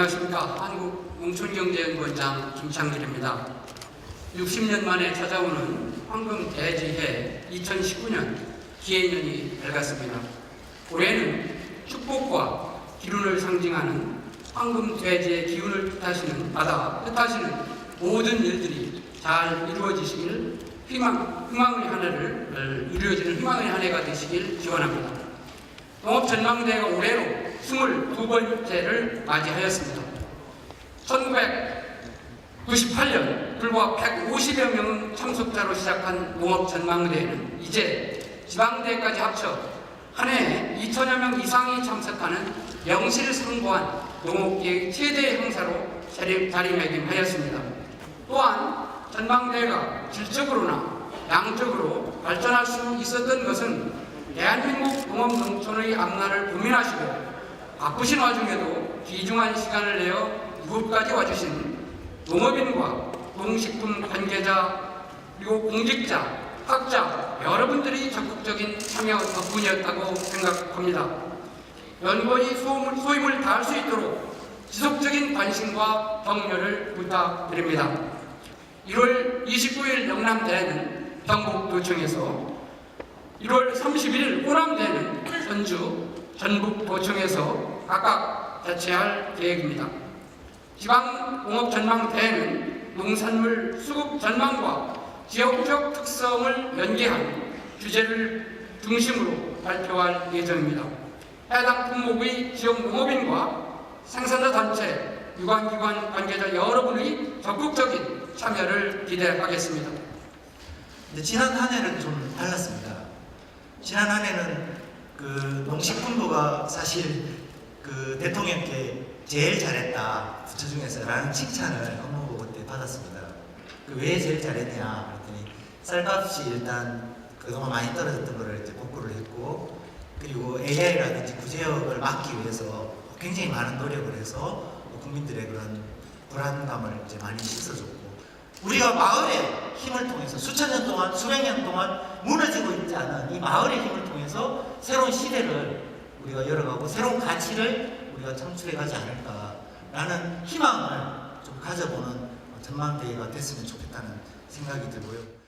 안녕하십니까. 한국 농촌경제연구원장 김창길입니다. 60년 만에 찾아오는 황금 대지해 2019년 기해년이 밝았습니다. 올해는 축복과 기운을 상징하는 황금 돼지의 기운을 뜻하시는 바다 뜻하시는 모든 일들이 잘 이루어지시길 희망, 희망의 한 해를 이루어지는 희망의 한 해가 되시길 기원합니다. 농업전망대회가 올해로 22번째를 맞이하였습니다. 1998년 불과 150여 명 참석자로 시작한 농업전망대회는 이제 지방대회까지 합쳐 한 해에 2천여 명 이상이 참석하는 명실상부한 농업계의 최대 행사로 자리, 자리매김하였습니다. 또한 전망대회가 질적으로나 양적으로 발전할 수 있었던 것은 대한민국 농업농촌의 앞날을 고민하시고 바쁘신 와중에도 귀중한 시간을 내어 이곳까지 와주신 농업인과 농식품 관계자 그리고 공직자, 학자 여러분들이 적극적인 참여 덕분이었다고 생각합니다. 연구원이 소임을, 소임을 다할 수 있도록 지속적인 관심과 격려를 부탁드립니다. 1월 29일 영남대회는 경북도청에서 1월 31일 호남대회는 전주, 전북 도청에서 각각 개최할 계획입니다. 지방공업전망대회는 농산물 수급 전망과 지역적 특성을 연계한 주제를 중심으로 발표할 예정입니다. 해당 품목의 지역 농업인과 생산자 단체, 유관기관 관계자 여러분의 적극적인 참여를 기대하겠습니다. 지난 한 해는 좀 달랐습니다. 지난 한 해는 그 농식품부가 사실 그 대통령께 제일 잘했다 부처 중에서라는 칭찬을 업무보고 때 받았습니다. 그 왜 제일 잘했냐 그랬더니 쌀값이 일단 그동안 많이 떨어졌던 거를 이제 복구를 했고 그리고 AI라든지 구제역을 막기 위해서 굉장히 많은 노력을 해서 국민들의 그런 불안감을 이제 많이 씻어줬고 우리가 마을의 힘을 통해서 수천 년 동안 수백 년 동안 무너 있지 않은 이 마을의 힘을 통해서 새로운 시대를 우리가 열어가고 새로운 가치를 우리가 창출해가지 않을까라는 희망을 좀 가져보는 전망대회가 됐으면 좋겠다는 생각이 들고요.